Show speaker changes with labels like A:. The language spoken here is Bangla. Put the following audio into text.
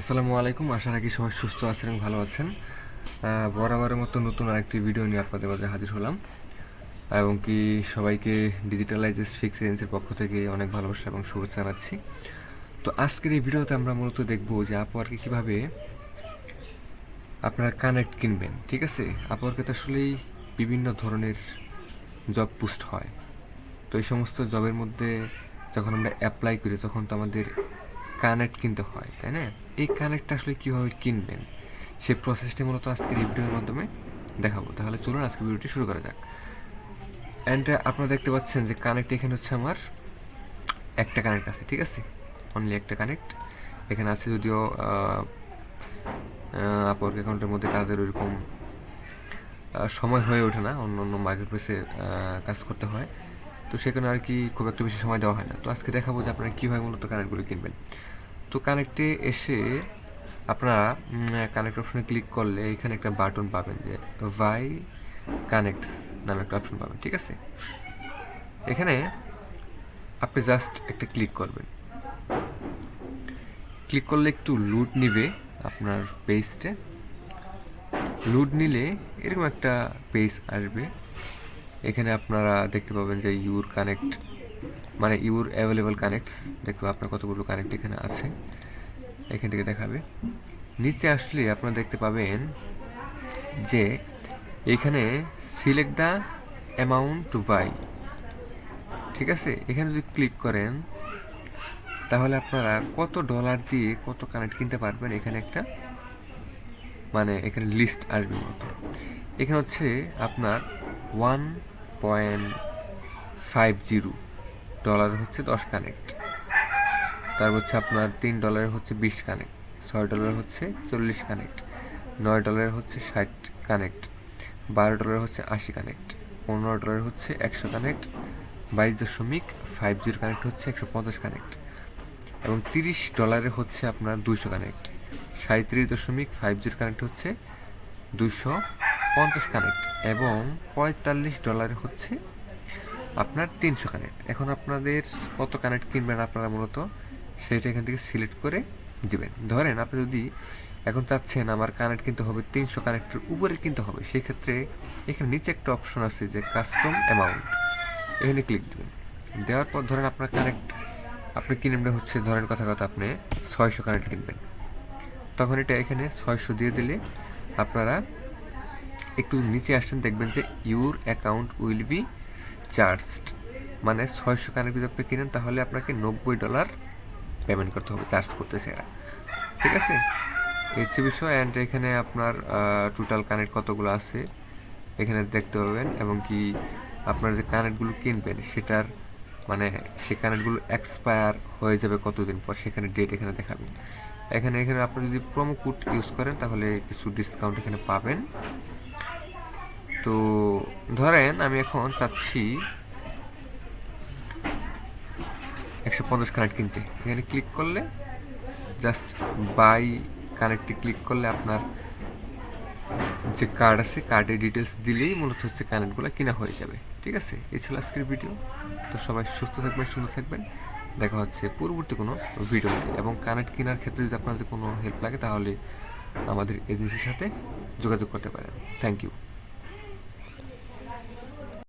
A: আসসালামু আলাইকুম। আশা রাখি সবাই সুস্থ আছেন এবং ভালো আছেন। বরাবরের মতো নতুন আরেকটি ভিডিও নিয়ে আপনাদের মাঝে হাজির হলাম। এবং কি সবাইকে ডিজিটালাইজেস ফিক্স এজেন্সির পক্ষ থেকে অনেক ভালোবাসা এবং শুভেচ্ছা জানাচ্ছি। তো আজকের এই ভিডিওতে আমরা মূলত দেখব যে আপওয়ার্কে কীভাবে আপনারা কানেক্ট কিনবেন, ঠিক আছে? আপওয়ার্কে তো আসলেই বিভিন্ন ধরনের জব পোস্ট হয়। তো এই সমস্ত জবের মধ্যে যখন আমরা অ্যাপ্লাই করি, তখন তো আমাদের কানেক্ট কিনতে হয়, তাই না? এই কানেক্টটা আসলে কীভাবে কিনবেন? সেই প্রসেসটি মূলত আজকের এই ভিডিওর মাধ্যমে দেখাবো। তাহলে চলুন আজকে ভিডিওটি শুরু করা যাক। অ্যান্ড আপনারা দেখতে পাচ্ছেন যে কানেক্ট এখানে হচ্ছে আমার একটা কানেক্ট আছে, ঠিক আছে? অনলি একটা কানেক্ট এখানে আছে যদিও আপওয়ার্ক অ্যাকাউন্টের মধ্যে কাজের ওইরকম সময় হয়ে ওঠে না। অন্য অন্য মার্কেট প্লেসে কাজ করতে হয়। তো সেখানে আর কি খুব একটা বেশি সময় দেওয়া হয় না। তো আজকে দেখাবো যে আপনারা কীভাবে মূলত কানেক্টগুলো কিনবেন। তো কানেক্টে এসে আপনারা কানেক্ট অপশনে ক্লিক করলে এখানে একটা বাটন পাবেন যে ভাই কানেক্টস নামে একটা অপশন পাবেন, ঠিক আছে? এখানে আপনি জাস্ট একটা ক্লিক করবেন। ক্লিক করলে একটু লুট নিবে আপনার পেজটা লুট নিলে এরকম একটা পেজ আসবে। এখানে আপনারা দেখতে পাবেন যে ইউর কানেক্ট মানে ইউর অ্যাভেলেবল কানেক্টস, দেখতে আপনার কতগুলো কানেক্ট এখানে আছে, এখান থেকে দেখাবে। নিচে আসলে আপনারা দেখতে পাবেন যে এখানে select the amount to buy ঠিক আছে? এখানে যদি ক্লিক করেন, তাহলে আপনারা কত ডলার দিয়ে কত কানেক্ট কিনতে পারবেন, এখানে একটা মানে এখানে লিস্ট আসবে মতো এখানে হচ্ছে আপনার one point five zero dollar হচ্ছে দশ কানেক্ট তারপর হচ্ছে আপনার তিন ডলার হচ্ছে বিশ কানেক্ট ছয় ডলার হচ্ছে চল্লিশ কানেক্ট নয় ডলার হচ্ছে ষাট কানেক্ট বারো ডলার হচ্ছে আশি কানেক্ট পনেরো ডলার হচ্ছে একশো কানেক্ট বাইশ দশমিক ফাইভ জিরো কানেক্ট হচ্ছে একশো পঞ্চাশ কানেক্ট এবং তিরিশ ডলারে হচ্ছে আপনার দুশো কানেক্ট সাঁত্রিশ দশমিক ফাইভ জিরো কানেক্ট হচ্ছে দুশো পঞ্চাশ কানেক্ট এবং পঁয়তাল্লিশ ডলারে হচ্ছে আপনার তিনশো কানেক্ট। এখন আপনাদের কত কানেক্ট কিনবেন আপনারা মূলত? সেটা এখান থেকে সিলেক্ট করে দেবেন। ধরেন আপনি যদি এখন চাচ্ছেন আমার কানেক্ট কিনতে হবে, তিনশো কানেক্টের উপরে কিনতে হবে সেই ক্ষেত্রে এখানে নিচে একটা অপশন আছে যে কাস্টম অ্যামাউন্ট। এখানে ক্লিক দেবেন। দেওয়ার পর ধরেন আপনার কানেক্ট আপনি কিনবেন হচ্ছে, ধরেন কথা কথা আপনি ছয়শো কানেক্ট কিনবেন। তখন এটা এখানে ছয়শো দিয়ে দিলে আপনারা একটু নিচে আসছেন, দেখবেন যে your account will be charged মানে ছয়শো কানেক্ট যদি আপনি কিনেন, তাহলে আপনাকে নব্বই ডলার পেমেন্ট করতে হবে চার্জ করতেছে এরা। ঠিক আছে? এই হচ্ছে বিষয় অ্যান্ড এখানে আপনার টোটাল কানেক্ট কতগুলো আছে, এখানে দেখতে পাবেন, এবং কি আপনার যে কানেক্টগুলো কিনবেন, সেটার মানে সে কানেক্টগুলো এক্সপায়ার হয়ে যাবে কতদিন পর, সেখানে ডেট এখানে দেখাবে এখানে এখানে আপনি যদি প্রোমো কোড ইউজ করেন, তাহলে কিছু ডিসকাউন্ট এখানে পাবেন। তো ধরেন আমি এখন চাচ্ছি একশো পঞ্চাশ কানেক্ট কিনতে। এখানে ক্লিক করলে জাস্ট বাই কানেক্টে ক্লিক করলে আপনার যে কার্ড আছে কার্ডের ডিটেলস দিলেই মূলত হচ্ছে কানেক্টগুলো কিনা হয়ে যাবে। ঠিক আছে? এই ছিল আজকের ভিডিও তো সবাই সুস্থ থাকবেন, সুন্দর থাকবেন। দেখা হচ্ছে পরবর্তী কোনো ভিডিওতে এবং কানেক্ট কেনার ক্ষেত্রে যদি আপনাদের কোনো হেল্প লাগে, তাহলে আমাদের এজেন্সির সাথে যোগাযোগ করতে পারেন। Thank you